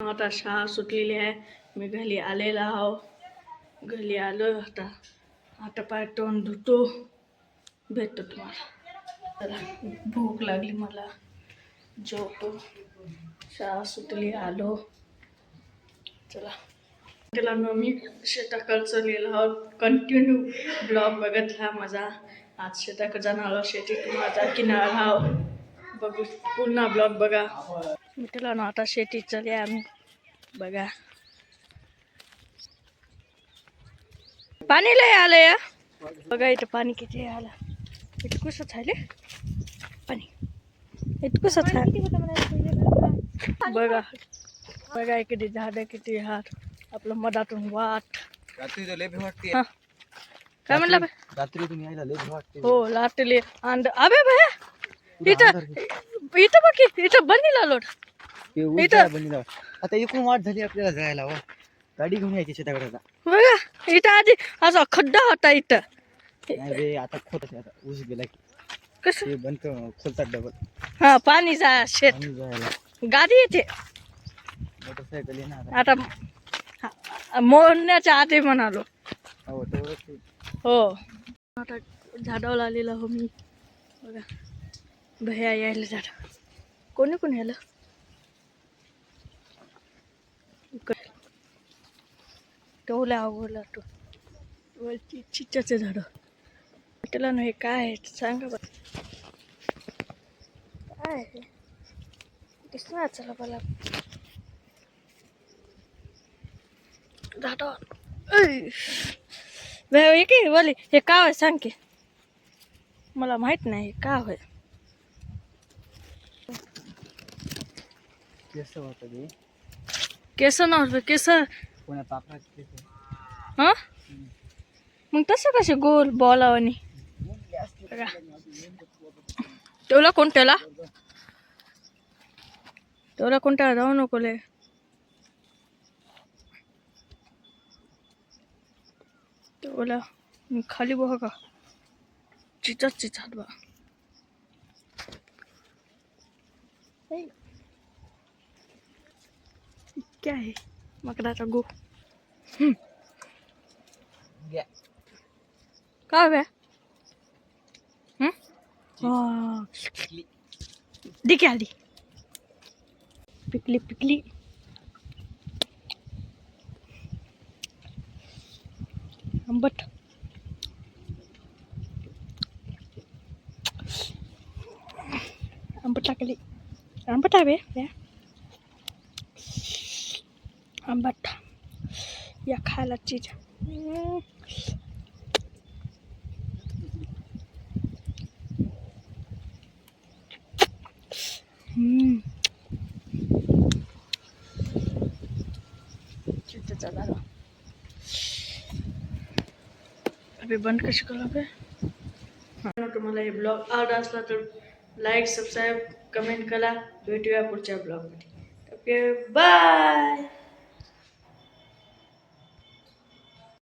आता शाळा सुटलेली आहे. मी घरी आलेला आहो. घरी आलो आता. आता पाय तोंड धुतो. भेटतो तुम्हाला. चला भूक लागली मला. जेवतो. शाळा सुटली आलो. चला. त्याला न मी शेताकडचं लिहिलं आहोत. कंटिन्यू ब्लॉग बघत हा माझा. आज शेताकडे जाणार आलो शेतीत माझा किनारा आहो. बघू पुन्हा ब्लॉग बघा. मी त्याला ना आता शेतीत चालले आम्ही? बघा. पाणी लय आलं या बघा इथं पाणी किती आलं. इथं कसं झाले? पाणी. इथं कसं झालं? बघा. बघा किती झाडं किती हात. आपलं मधातून वाट. रात्री काय म्हणलं वाटते. हो लाटले. अंड अबे भया इथं इथं बघ इथं बंदीला लोट ते इथं-. आता एकूण वाट झाली आपल्याला जायला वा गाडी घेऊन यायची शेताकडे आता. बघा इथं आधी असा खड्डा होता इथं. नाही बे आता खोत आता ऊस गेला की. कसं? ते बंद कर- खोलतात डबल हा पाणी जा शेत. आणि जायला. गाडी येते. मोटरसायकल येणार आता हा, मोडण्याच्या आधी म्हणालो. हो तेवढंच ते. हो. आता झाडावर आलेला हो मी. बघा. भया यायला झाड. कोणी कोणी यायला टोला आवडला तो वरती चिच्याचे झाड. त्याला ना हे काय आहे? सांगा बरं. काय आहे दिसणार चला मला. झाडं. की हे काय बोले हे सांग की. मला माहीत नाही हे काय होय? कसं होतं केस नव्हतं केस. हा? मग तसं कसे गोल बॉलावानी? बघा. ठेवला कोण ठेवला? ठेवला कोणत्या जाऊ नको ले ठेवला. खाली बघा का? चिचाच चिचात बा क्या आहे मकडाचा गो घ्या. काय बे हं? हा. दिकी आली पिकली पिकली। आंबट आंबट टाकली आंबट आहे बे बे. आंबट या खायला चीज अबे बंद कशी करू हा. तुम्हाला हे ब्लॉग आवडला असला तर लाईक सबस्क्राईब कमेंट करा. भेटूया पुढच्या ब्लॉगमध्ये. Okay bye